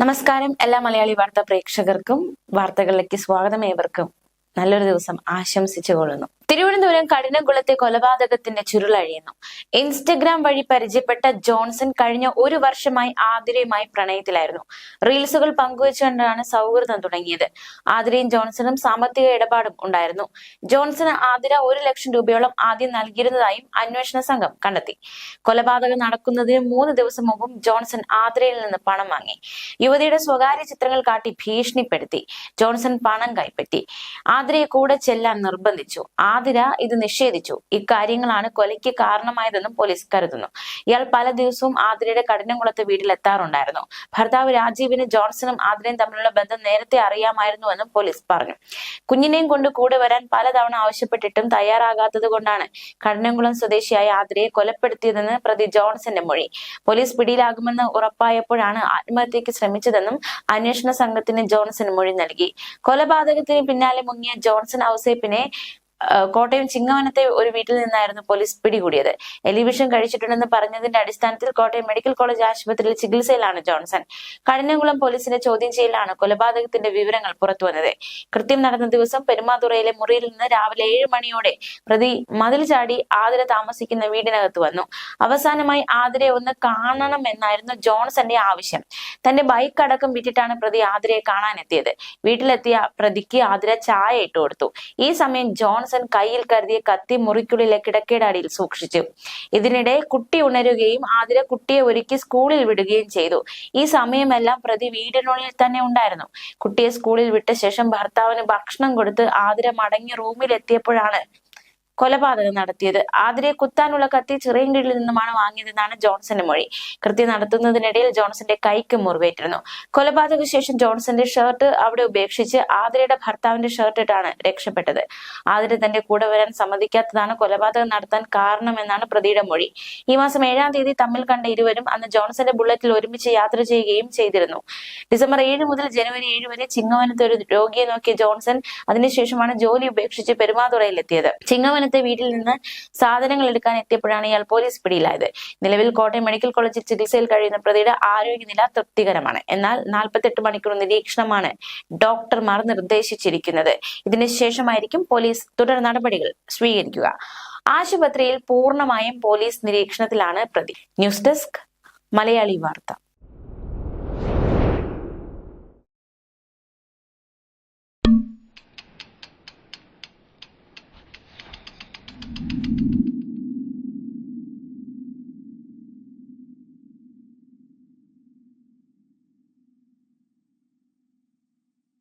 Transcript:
നമസ്കാരം എല്ലാ മലയാളി വാർത്താ പ്രേക്ഷകർക്കും വാർത്തകളിലേക്ക് സ്വാഗതം ഏവർക്കും. നല്ലൊരു ദിവസം ആശംസിച്ചു കൊള്ളുന്നു തിരുവനന്തപുരം കഠിനകുളത്തെ കൊലപാതകത്തിന്റെ ചുരുളഴിയുന്നു. ഇൻസ്റ്റഗ്രാം വഴി പരിചയപ്പെട്ട ജോൺസൺ കഴിഞ്ഞ ഒരു വർഷമായി ആതിരയുമായി പ്രണയത്തിലായിരുന്നു. റീൽസുകൾ പങ്കുവച്ചുകൊണ്ടാണ് സൗഹൃദം തുടങ്ങിയത്. ആതിരയും ജോൺസണും സാമ്പത്തിക ഇടപാടും ഉണ്ടായിരുന്നു. ജോൺസണ് ആതിര ഒരു ലക്ഷം രൂപയോളം ആദ്യം നൽകിയിരുന്നതായും അന്വേഷണ സംഘം കണ്ടെത്തി. കൊലപാതകം നടക്കുന്നതിന് മൂന്ന് ദിവസം മുമ്പും ജോൺസൺ ആതിരയിൽ നിന്ന് പണം വാങ്ങി. യുവതിയുടെ സ്വകാര്യ ചിത്രങ്ങൾ കാട്ടി ഭീഷണിപ്പെടുത്തി. ജോൺസൺ പണം കൈപ്പറ്റി. ആതിരയെ കൂടെ ചെല്ലാൻ നിർബന്ധിച്ചു. ആതിര ഇത് നിഷേധിച്ചു. ഇക്കാര്യങ്ങളാണ് കൊലയ്ക്ക് കാരണമായതെന്നും പോലീസ് കരുതുന്നു. ഇയാൾ പല ദിവസവും ആതിരയുടെ കഠിനംകുളത്ത് വീട്ടിലെത്താറുണ്ടായിരുന്നു. ഭർത്താവ് രാജീവിന് ജോൺസണും ആതിരയും തമ്മിലുള്ള ബന്ധം നേരത്തെ അറിയാമായിരുന്നുവെന്നും പോലീസ് പറഞ്ഞു. കുഞ്ഞിനെയും കൊണ്ട് കൂടെ വരാൻ പലതവണ ആവശ്യപ്പെട്ടിട്ടും തയ്യാറാകാത്തത് കൊണ്ടാണ് കഠിനംകുളം സ്വദേശിയായ ആതിരയെ കൊലപ്പെടുത്തിയതെന്ന് പ്രതി ജോൺസന്റെ മൊഴി. പോലീസ് പിടിയിലാകുമെന്ന് ഉറപ്പായപ്പോഴാണ് ആത്മഹത്യക്ക് ശ്രമിച്ചതെന്നും അന്വേഷണ സംഘത്തിന് ജോൺസൺ മൊഴി നൽകി. കൊലപാതകത്തിന് പിന്നാലെ മുങ്ങിയ ജോൺസൺ ഔസേപ്പിനെ കോട്ടയം ചിങ്ങവനത്തെ ഒരു വീട്ടിൽ നിന്നായിരുന്നു പോലീസ് പിടികൂടിയത്. എലിവിഷൻ കഴിച്ചിട്ടുണ്ടെന്ന് പറഞ്ഞതിന്റെ അടിസ്ഥാനത്തിൽ കോട്ടയം മെഡിക്കൽ കോളേജ് ആശുപത്രിയിൽ ചികിത്സയിലാണ് ജോൺസൺ. കഠിനകുളം പോലീസിന്റെ ചോദ്യം ചെയ്യലാണ് കൊലപാതകത്തിന്റെ വിവരങ്ങൾ പുറത്തുവന്നത്. കൃത്യം നടന്ന ദിവസം പെരുമാതുറയിലെ മുറിയിൽ നിന്ന് രാവിലെ ഏഴ് മണിയോടെ പ്രതി മതിൽ ചാടി ആതിര താമസിക്കുന്ന വീടിനകത്ത് വന്നു. അവസാനമായി ആതിരയെ ഒന്ന് കാണണം എന്നായിരുന്നു ജോൺസന്റെ ആവശ്യം. തന്റെ ബൈക്ക് അടക്കം വിറ്റിട്ടാണ് പ്രതി ആതിരയെ കാണാനെത്തിയത്. വീട്ടിലെത്തിയ പ്രതിക്ക് ആതിര ചായ ഇട്ടു കൊടുത്തു ഈ സമയം ജോൺസൺ കയ്യിൽ കരുതിയ കത്തി മുറിക്കുള്ളിലെ കിടക്കയുടെ അടിയിൽ സൂക്ഷിച്ചു. ഇതിനിടെ കുട്ടി ഉണരുകയും ആതിര കുട്ടിയെ ഒരുക്കി സ്കൂളിൽ വിടുകയും ചെയ്തു. ഈ സമയമെല്ലാം പ്രതി വീടിനുള്ളിൽ തന്നെ ഉണ്ടായിരുന്നു. കുട്ടിയെ സ്കൂളിൽ വിട്ട ശേഷം ഭർത്താവിന് ഭക്ഷണം കൊടുത്ത് ആതിര മടങ്ങി റൂമിൽ എത്തിയപ്പോഴാണ് കൊലപാതകം നടത്തിയത്. ആതിരയെ കുത്താനുള്ള കത്തി ചിറയൻകീഴിൽ നിന്നുമാണ് വാങ്ങിയതെന്നാണ് ജോൺസന്റെ മൊഴി. കൃത്യം നടത്തുന്നതിനിടയിൽ ജോൺസന്റെ കൈക്ക് മുറിവേറ്റിരുന്നു. കൊലപാതക ശേഷം ജോൺസന്റെ ഷർട്ട് അവിടെ ഉപേക്ഷിച്ച് ആതിരയുടെ ഭർത്താവിന്റെ ഷർട്ട് ഇട്ടാണ് രക്ഷപ്പെട്ടത്. ആതിര തന്റെ കൂടെ വരാൻ സമ്മതിക്കാത്തതാണ് കൊലപാതകം നടത്താൻ കാരണമെന്നാണ് പ്രതിയുടെ മൊഴി. ഈ മാസം ഏഴാം തീയതി തമ്മിൽ കണ്ട ഇരുവരും അന്ന് ജോൺസന്റെ ബുള്ളറ്റിൽ ഒരുമിച്ച് യാത്ര ചെയ്യുകയും ചെയ്തിരുന്നു. ഡിസംബർ ഏഴ് മുതൽ ജനുവരി ഏഴ് വരെ ചിങ്ങവനത്ത് ഒരു രോഗിയെ നോക്കിയ ജോൺസൺ അതിനുശേഷമാണ് ജോലി ഉപേക്ഷിച്ച് പെരുമാതുറയിലെത്തിയത്. ചിങ്ങവനത്തെ വീട്ടിൽ നിന്ന് സാധനങ്ങൾ എടുക്കാൻ എത്തിയപ്പോഴാണ് ഇയാൾ പോലീസ് പിടിയിലായത്. നിലവിൽ കോട്ടയം മെഡിക്കൽ കോളേജിൽ ചികിത്സയിൽ കഴിയുന്ന പ്രതിയുടെ ആരോഗ്യനില തൃപ്തികരമാണ്. എന്നാൽ നാൽപ്പത്തെട്ട് മണിക്കൂർ നിരീക്ഷണമാണ് ഡോക്ടർമാർ നിർദ്ദേശിച്ചിരിക്കുന്നത്. ഇതിന് ശേഷമായിരിക്കും പോലീസ് തുടർ നടപടികൾ സ്വീകരിക്കുക. ആശുപത്രിയിൽ പൂർണമായും പോലീസ് നിരീക്ഷണത്തിലാണ് പ്രതി. ന്യൂസ് ഡെസ്ക് മലയാളി വാർത്ത.